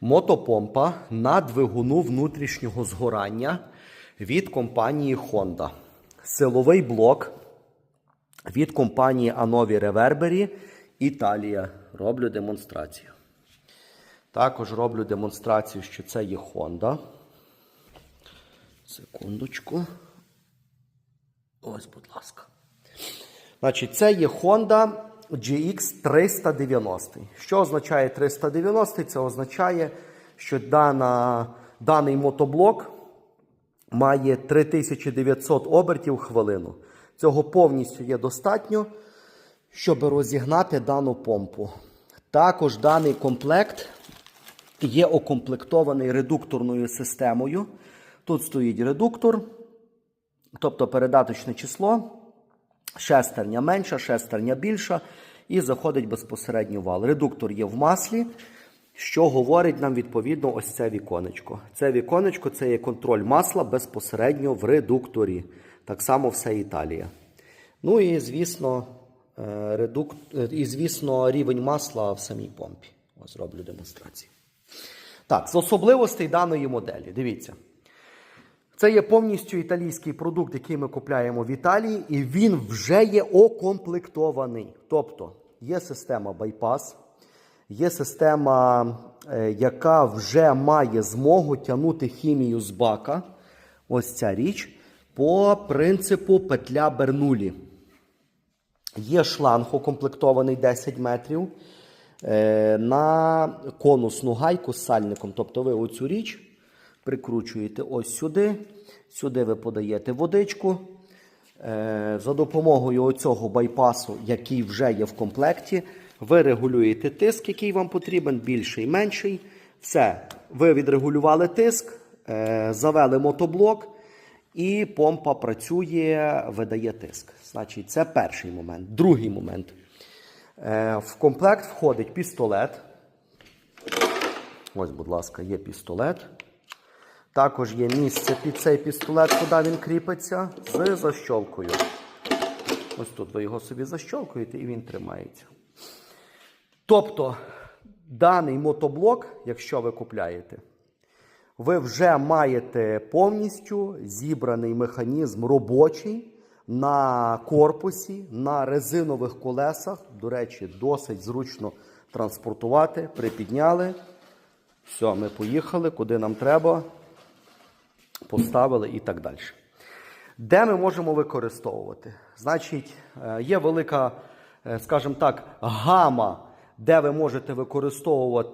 Мотопомпа на двигуну внутрішнього згорання від компанії Honda. Силовий блок від компанії Anovi Reverberi Італія. Роблю демонстрацію. Також роблю демонстрацію, що це є Honda. Секундочку. Ось, будь ласка. Значить, це є Honda GX 390. Що означає 390? Це означає, що дана, даний мотоблок має 3900 обертів хвилину. Цього повністю є достатньо, щоб розігнати дану помпу. Також даний комплект є окомплектований редукторною системою. Тут стоїть редуктор, тобто передаточне число, шестерня менша, шестерня більша, і заходить безпосередньо вал. Редуктор є в маслі, що говорить нам відповідно ось це віконечко. Це віконечко це є контроль масла безпосередньо в редукторі. Так само все Італія. Ну і, звісно, е, редук... е, і, звісно, рівень масла в самій помпі. Ось зроблю демонстрацію. Так, з особливостей даної моделі. Дивіться. Це є повністю італійський продукт, який ми купляємо в Італії, і він вже є окомплектований. Тобто є система байпас, є система, е, яка вже має змогу тягнути хімію з бака. Ось ця річ. По принципу петля Бернулі. Є шланг укомплектований 10 метрів е, на конусну гайку з сальником. Тобто ви оцю річ прикручуєте ось сюди. Сюди ви подаєте водичку. Е, За допомогою оцього байпасу, який вже є в комплекті, ви регулюєте тиск, який вам потрібен, більший, менший. Все, ви відрегулювали тиск, е, завели мотоблок, і помпа працює, видає тиск. Значить, це перший момент. Другий момент. Е, В комплект входить пістолет. Ось, будь ласка, є пістолет. Також є місце під цей пістолет, куди він кріпиться, з защолкою. Ось тут ви його собі защолкуєте і він тримається. Тобто, даний мотоблок, якщо ви купляєте, ви вже маєте повністю зібраний механізм робочий на корпусі, на резинових колесах. До речі, досить зручно транспортувати. Припідняли. Все, ми поїхали, куди нам треба, поставили і так далі. Де ми можемо використовувати? Значить, е, є велика, е, скажімо так, гама, де ви можете використовувати.